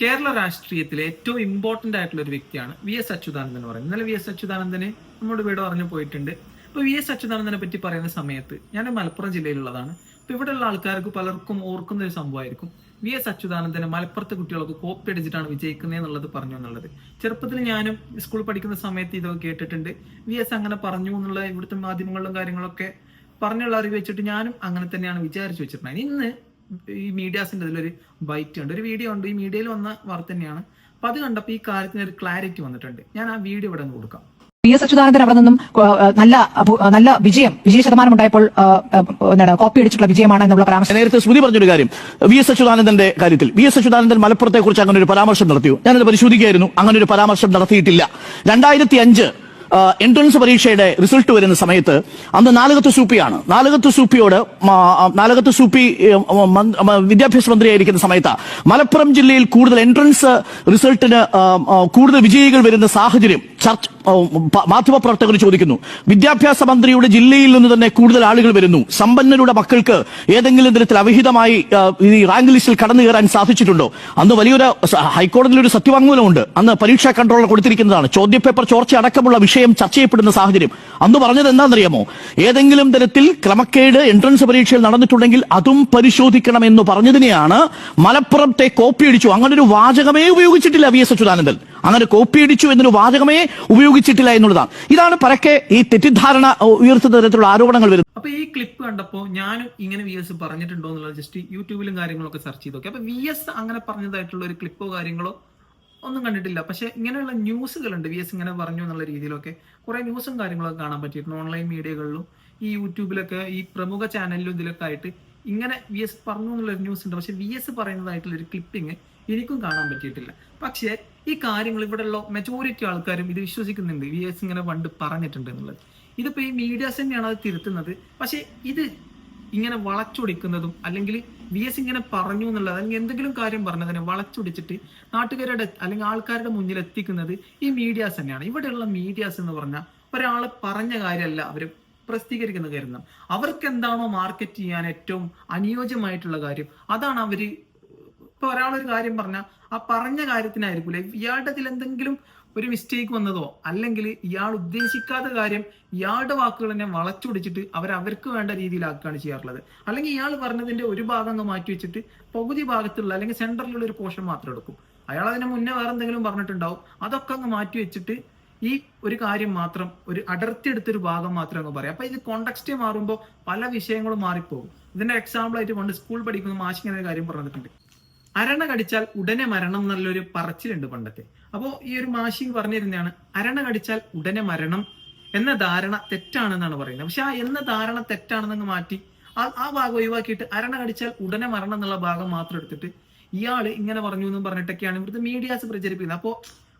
കേരള രാഷ്ട്രീയത്തിലെ ഏറ്റവും ഇമ്പോർട്ടന്റ് ആയിട്ടുള്ള ഒരു വ്യക്തിയാണ് വി എസ് അച്യുതാനന്ദൻ എന്ന് പറയുന്നത്. ഇന്നലെ വി എസ് അച്യുതാനന്ദന് നമ്മുടെ വീട് പറഞ്ഞു പോയിട്ടുണ്ട്. അപ്പൊ വി എസ് അച്യുതാനന്ദനെ പറ്റി പറയുന്ന സമയത്ത് ഞാൻ മലപ്പുറം ജില്ലയിലുള്ളതാണ്. അപ്പൊ ഇവിടെയുള്ള ആൾക്കാർക്ക് പലർക്കും ഓർക്കുന്ന ഒരു സംഭവമായിരിക്കും. വി എസ് അച്യുതാനന്ദനെ മലപ്പുറത്തെ കുട്ടികൾക്ക് കോപ്പി അടിച്ചിട്ടാണ് വിജയിക്കുന്നത് എന്നുള്ളത് പറഞ്ഞു എന്നുള്ളത്. ചെറുപ്പത്തിൽ ഞാനും സ്കൂളിൽ പഠിക്കുന്ന സമയത്ത് ഇതൊക്കെ കേട്ടിട്ടുണ്ട്. വി എസ് അങ്ങനെ പറഞ്ഞു എന്നുള്ള ഇവിടുത്തെ മാധ്യമങ്ങളിലും കാര്യങ്ങളൊക്കെ പറഞ്ഞുള്ള അറിവ് വെച്ചിട്ട് ഞാനും അങ്ങനെ തന്നെയാണ് വിചാരിച്ചു വെച്ചിട്ടുണ്ടായത് ഇന്ന് ഈ മീഡിയാസിന്റെ ഇതിലൊരു ബൈറ്റ് ഉണ്ട്. ഒരു വീഡിയോ ഉണ്ട്. ഈ മീഡിയയിൽ വന്ന വാർത്ത തന്നെയാണ്. അപ്പൊ അത് കണ്ടപ്പോൾ ഈ കാര്യത്തിന് ഒരു ക്ലാരിറ്റി വന്നിട്ടുണ്ട്. ഞാൻ ആ വീഡിയോ ഇവിടെ നിന്ന് കൊടുക്കാം. പി എസ് അച്യുതാനന്ദൻ അവിടെ നിന്നും നല്ല നല്ല വിജയം വിജയ ശതമാനം ഉണ്ടായപ്പോൾ എന്താണ് കോപ്പി അടിച്ചിട്ടുള്ള വിജയമാണ് എന്നുള്ള പരാമർശം. നേരത്തെ സ്മൃതി പറഞ്ഞൊരു കാര്യം. വി എസ് അച്യുതാനന്ദന്റെ കാര്യത്തിൽ വി എസ് അച്യുതാനന്ദൻ മലപ്പുറത്തെ കുറിച്ച് അങ്ങനെ ഒരു പരാമർശം നടത്തിയോ? ഞാനത് പരിശോധിക്കുകയായിരുന്നു. അങ്ങനെ ഒരു പരാമർശം നടത്തിയിട്ടില്ല. രണ്ടായിരത്തി അഞ്ച് എൻട്രൻസ് പരീക്ഷയുടെ റിസൾട്ട് വരുന്ന സമയത്ത് അന്ന് നാലകത്ത് സൂപ്പിയാണ്. നാലകത്ത് സൂപ്പിയോട് നാലകത്ത് സൂപ്പി വിദ്യാഭ്യാസ മന്ത്രിയായിരിക്കുന്ന സമയത്ത് മലപ്പുറം ജില്ലയിൽ കൂടുതൽ എൻട്രൻസ് റിസൾട്ടിന് കൂടുതൽ വിജയികൾ വരുന്ന സാഹചര്യം ചർച്ച മാധ്യമപ്രവർത്തകർ ചോദിക്കുന്നു. വിദ്യാഭ്യാസ മന്ത്രിയുടെ ജില്ലയിൽ നിന്ന് തന്നെ കൂടുതൽ ആളുകൾ വരുന്നു. സമ്പന്നരുടെ മക്കൾക്ക് ഏതെങ്കിലും തരത്തിൽ അവിഹിതമായി ഈ റാങ്ക് ലിസ്റ്റിൽ കടന്നു കയറാൻ സാധിച്ചിട്ടുണ്ടോ? അന്ന് വലിയൊരു ഹൈക്കോടതിയിൽ ഒരു സത്യവാങ്മൂലമുണ്ട്. അന്ന് പരീക്ഷാ കൺട്രോളർ കൊടുത്തിരിക്കുന്നതാണ്. ചോദ്യപേപ്പർ ചോർച്ച അടക്കമുള്ള വിഷയം ചർച്ച ചെയ്യപ്പെടുന്ന സാഹചര്യം. അന്ന് പറഞ്ഞത് എന്താണെന്നറിയാമോ? ഏതെങ്കിലും തരത്തിൽ ക്രമക്കേട് എൻട്രൻസ് പരീക്ഷയിൽ നടന്നിട്ടുണ്ടെങ്കിൽ അതും പരിശോധിക്കണം എന്ന് പറഞ്ഞതിനെയാണ് മലപ്പുറത്തെ കോപ്പി അടിച്ചു. അങ്ങനെ ഒരു വാചകമേ ഉപയോഗിച്ചിട്ടില്ല വി എസ് അച്യുതാനന്ദൻ. അങ്ങനെ കോപ്പി അടിച്ചു എന്നൊരു വാചകമേ ഉപയോഗിച്ചിട്ടില്ല എന്നുള്ളതാണ്. ഇതാണ് പരക്കെ ഈ തെറ്റിദ്ധാരണ ഉയർത്തുന്ന തരത്തിലുള്ള ആരോപണങ്ങൾ വരുന്നത്. അപ്പൊ ഈ ക്ലിപ്പ് കണ്ടപ്പോൾ ഞാനും ഇങ്ങനെ വി എസ് പറഞ്ഞിട്ടുണ്ടോ എന്നുള്ളത് ജസ്റ്റ് യൂട്യൂബിലും കാര്യങ്ങളൊക്കെ സെർച്ച് ചെയ്ത് നോക്കി. അപ്പൊ വി എസ് അങ്ങനെ പറഞ്ഞതായിട്ടുള്ള ഒരു ക്ലിപ്പോ കാര്യങ്ങളോ ഒന്നും കണ്ടിട്ടില്ല. പക്ഷെ ഇങ്ങനെയുള്ള ന്യൂസുകളുണ്ട് വി എസ് ഇങ്ങനെ പറഞ്ഞു എന്നുള്ള രീതിയിലൊക്കെ കുറെ ന്യൂസും കാര്യങ്ങളൊക്കെ കാണാൻ പറ്റിയിട്ടുണ്ട് ഓൺലൈൻ മീഡിയകളിലും ഈ യൂട്യൂബിലൊക്കെ ഈ പ്രമുഖ ചാനലിലും ഇതിലൊക്കെ ആയിട്ട് ഇങ്ങനെ വി എസ് പറഞ്ഞു എന്നുള്ള ന്യൂസ് ഉണ്ട്. പക്ഷെ വി എസ് പറയുന്നതായിട്ടുള്ള ഒരു ക്ലിപ്പിംഗ് എനിക്കും കാണാൻ പറ്റിയിട്ടില്ല. പക്ഷേ ഈ കാര്യങ്ങൾ ഇവിടെയുള്ള മെജോറിറ്റി ആൾക്കാരും ഇത് വിശ്വസിക്കുന്നുണ്ട്. വി എസ് ഇങ്ങനെ പണ്ട് പറഞ്ഞിട്ടുണ്ട് എന്നുള്ളത്. ഇതിപ്പോ ഈ മീഡിയാസ് തന്നെയാണ് അത് തിരുത്തുന്നത്. പക്ഷെ ഇത് ഇങ്ങനെ വളച്ചൊടിക്കുന്നതും അല്ലെങ്കിൽ വി എസ് ഇങ്ങനെ പറഞ്ഞു എന്നുള്ളത് അല്ലെങ്കിൽ എന്തെങ്കിലും കാര്യം പറഞ്ഞതിനെ വളച്ചൊടിച്ചിട്ട് നാട്ടുകാരുടെ അല്ലെങ്കിൽ ആൾക്കാരുടെ മുന്നിൽ എത്തിക്കുന്നത് ഈ മീഡിയാസ് തന്നെയാണ്. ഇവിടെയുള്ള മീഡിയാസ് എന്ന് പറഞ്ഞാൽ ഒരാൾ പറഞ്ഞ കാര്യമല്ല അവർ പ്രസിദ്ധീകരിക്കുന്ന കാര്യം. അവർക്ക് എന്താണോ മാർക്കറ്റ് ചെയ്യാൻ ഏറ്റവും അനുയോജ്യമായിട്ടുള്ള കാര്യം. അതാണ് അവർ ഇപ്പൊ ഒരാളൊരു കാര്യം പറഞ്ഞ ആ പറഞ്ഞ കാര്യത്തിനായിരിക്കില്ല ഇയാളുടെ ഇതിൽ എന്തെങ്കിലും ഒരു മിസ്റ്റേക്ക് വന്നതോ അല്ലെങ്കിൽ ഇയാൾ ഉദ്ദേശിക്കാത്ത കാര്യം ഇയാളുടെ വാക്കുകൾ തന്നെ വളച്ചൊടിച്ചിട്ട് അവർ അവർക്ക് വേണ്ട രീതിയിലാക്കുകയാണ് ചെയ്യാറുള്ളത്. അല്ലെങ്കിൽ ഇയാൾ പറഞ്ഞതിന്റെ ഒരു ഭാഗം അങ്ങ് മാറ്റി വെച്ചിട്ട് പകുതി ഭാഗത്തുള്ള അല്ലെങ്കിൽ സെന്ററിലുള്ള ഒരു പോർഷൻ മാത്രം എടുക്കും. അയാൾ അതിനെ മുന്നേ വേറെ എന്തെങ്കിലും പറഞ്ഞിട്ടുണ്ടാവും അതൊക്കെ അങ്ങ് മാറ്റി വെച്ചിട്ട് ഈ ഒരു കാര്യം മാത്രം ഒരു അടർത്തി എടുത്തൊരു ഭാഗം മാത്രം അങ്ങ് പറയാം. അപ്പൊ ഇത് കോണ്ടക്സ്റ്റ് മാറുമ്പോൾ പല വിഷയങ്ങളും മാറിപ്പോകും. ഇതിന്റെ എക്സാമ്പിൾ ആയിട്ട് പണ്ട് സ്കൂൾ പഠിക്കുന്ന മാഷിങ്ങനെ കാര്യം പറഞ്ഞിട്ടുണ്ട്. അരണ കടിച്ചാൽ ഉടനെ മരണം എന്നുള്ളൊരു പറച്ചിലുണ്ട് പണ്ടത്തെ. അപ്പോൾ ഈ ഒരു മാഷി പറഞ്ഞിരുന്നതാണ് അരണ കടിച്ചാൽ ഉടനെ മരണം എന്ന ധാരണ തെറ്റാണെന്നാണ് പറയുന്നത്. പക്ഷെ ആ എന്ന ധാരണ തെറ്റാണെന്നങ്ങ് മാറ്റി ആ ആ ഭാഗം ഒഴിവാക്കിയിട്ട് അരണ കടിച്ചാൽ ഉടനെ മരണം എന്നുള്ള ഭാഗം മാത്രം എടുത്തിട്ട് ഇയാൾ ഇങ്ങനെ പറഞ്ഞു എന്ന് പറഞ്ഞിട്ടൊക്കെയാണ് ഇവിടുത്തെ മീഡിയാസ് പ്രചരിപ്പിക്കുന്നത്. അപ്പോൾ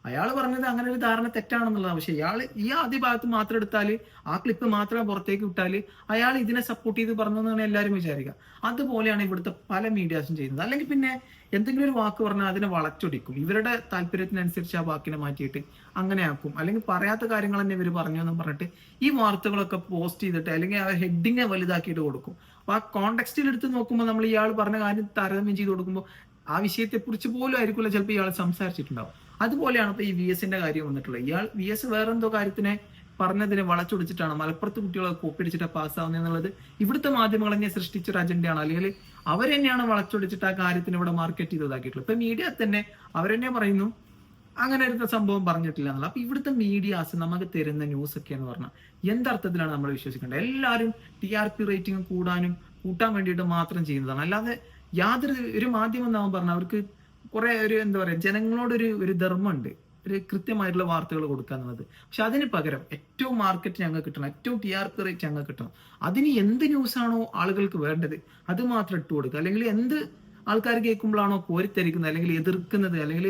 അയാൾ പറഞ്ഞത് അങ്ങനെ ഒരു ധാരണ തെറ്റാണെന്നുള്ളതാണ്. പക്ഷെ ഇയാൾ ഈ ആദ്യ ഭാഗത്ത് മാത്രം എടുത്താൽ ആ ക്ലിപ്പ് മാത്രം പുറത്തേക്ക് വിട്ടാൽ അയാൾ ഇതിനെ സപ്പോർട്ട് ചെയ്ത് പറഞ്ഞതെന്നാണ് എല്ലാവരും വിചാരിക്കുക. അതുപോലെയാണ് ഇവിടുത്തെ പല മീഡിയാസും ചെയ്യുന്നത്. അല്ലെങ്കിൽ പിന്നെ എന്തെങ്കിലും ഒരു വാക്ക് പറഞ്ഞാൽ അതിനെ വളച്ചൊടിക്കും. ഇവരുടെ താല്പര്യത്തിനനുസരിച്ച് ആ വാക്കിനെ മാറ്റിയിട്ട് അങ്ങനെ ആക്കും. അല്ലെങ്കിൽ പറയാത്ത കാര്യങ്ങൾ തന്നെ ഇവർ പറഞ്ഞു എന്ന് പറഞ്ഞിട്ട് ഈ വാർത്തകളൊക്കെ പോസ്റ്റ് ചെയ്തിട്ട് അല്ലെങ്കിൽ ആ ഹെഡിങ്ങെ വലുതാക്കിയിട്ട് കൊടുക്കും. അപ്പൊ ആ കോണ്ടെക്സ്റ്റിൽ എടുത്ത് നോക്കുമ്പോൾ നമ്മൾ ഇയാൾ പറഞ്ഞ കാര്യം താരതമ്യം ചെയ്ത് കൊടുക്കുമ്പോൾ ആ വിഷയത്തെ കുറിച്ച് പോലും ആയിരിക്കില്ല ചിലപ്പോൾ ഇയാൾ സംസാരിച്ചിട്ടുണ്ടാവും. അതുപോലെയാണ് ഇപ്പൊ ഈ വി എസിന്റെ കാര്യം വന്നിട്ടുള്ളത്. ഇയാൾ വി എസ് വേറെന്തോ കാര്യത്തിനെ പറഞ്ഞതിനെ വളച്ചൊടിച്ചിട്ടാണ്. മലപ്പുറത്ത് കുട്ടികളെ കോപ്പിടിച്ചിട്ട് പാസ്സാവുന്നത് എന്നുള്ളത് ഇവിടുത്തെ മാധ്യമങ്ങൾ തന്നെ സൃഷ്ടിച്ച ഒരു അജണ്ടയാണ് അല്ലെങ്കിൽ അവർ തന്നെയാണ് വളച്ചൊടിച്ചിട്ട് ആ കാര്യത്തിന് ഇവിടെ മാർക്കറ്റ് ചെയ്ത് ഇതാക്കിയിട്ടുള്ളത്. ഇപ്പൊ മീഡിയ തന്നെ അവരെന്നെ പറയുന്നു അങ്ങനെ ഒരു സംഭവം പറഞ്ഞിട്ടില്ല എന്നുള്ള അപ്പൊ ഇവിടുത്തെ മീഡിയാസ് നമുക്ക് തരുന്ന ന്യൂസ് ഒക്കെ എന്ന് പറഞ്ഞാൽ എന്തർത്ഥത്തിലാണ് നമ്മൾ വിശ്വസിക്കേണ്ടത്? എല്ലാവരും ടി ആർ പി റേറ്റിംഗ് കൂടാനും കൂട്ടാൻ വേണ്ടിയിട്ട് മാത്രം ചെയ്യുന്നതാണ്. അല്ലാതെ യാതൊരു ഒരു മാധ്യമം എന്നാവും പറഞ്ഞാൽ അവർക്ക് കുറെ ഒരു എന്താ പറയാ ജനങ്ങളോടൊരു ഒരു ധർമ്മമുണ്ട്. ഒരു കൃത്യമായിട്ടുള്ള വാർത്തകൾ കൊടുക്കുക എന്നുള്ളത്. പക്ഷെ അതിന് പകരം ഏറ്റവും മാർക്കറ്റ് ഞങ്ങൾക്ക് കിട്ടണം ഏറ്റവും ടി ആർ പി റേറ്റ് ഞങ്ങൾക്ക് കിട്ടണം. അതിന് എന്ത് ന്യൂസാണോ ആളുകൾക്ക് വേണ്ടത് അത് മാത്രം ഇട്ട് കൊടുക്കുക. അല്ലെങ്കിൽ എന്ത് ആൾക്കാർ കേൾക്കുമ്പോഴാണോ കോരിത്തരിക്കുന്നത് അല്ലെങ്കിൽ എതിർക്കുന്നത് അല്ലെങ്കിൽ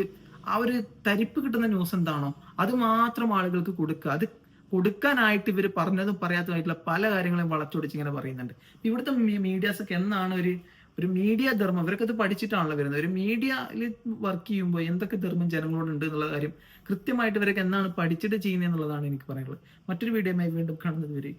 ആ ഒരു തരിപ്പ് കിട്ടുന്ന ന്യൂസ് എന്താണോ അത് മാത്രം ആളുകൾക്ക് കൊടുക്കുക. അത് കൊടുക്കാനായിട്ട് ഇവർ പറഞ്ഞതും പറയാത്തതുമായിട്ടുള്ള പല കാര്യങ്ങളും വളച്ചൊടിച്ച് ഇങ്ങനെ പറയുന്നുണ്ട്. ഇവിടുത്തെ മീഡിയാസൊക്കെ എന്നാണ് ഒരു ഒരു മീഡിയ ധർമ്മം ഇവരൊക്കെ ഇത് പഠിച്ചിട്ടാണല്ലോ വരുന്നത്. ഒരു മീഡിയയിൽ വർക്ക് ചെയ്യുമ്പോൾ എന്തൊക്കെ ധർമ്മം ജനങ്ങളോട് ഉണ്ട് എന്നുള്ള കാര്യം കൃത്യമായിട്ട് ഇവരൊക്കെ എന്താണ് പഠിച്ചിട്ട് ചെയ്യുന്നത് എന്നുള്ളതാണ് എനിക്ക് പറയാനുള്ളത്. മറ്റൊരു വീഡിയോയുമായി വീണ്ടും കാണുന്നത് വരെ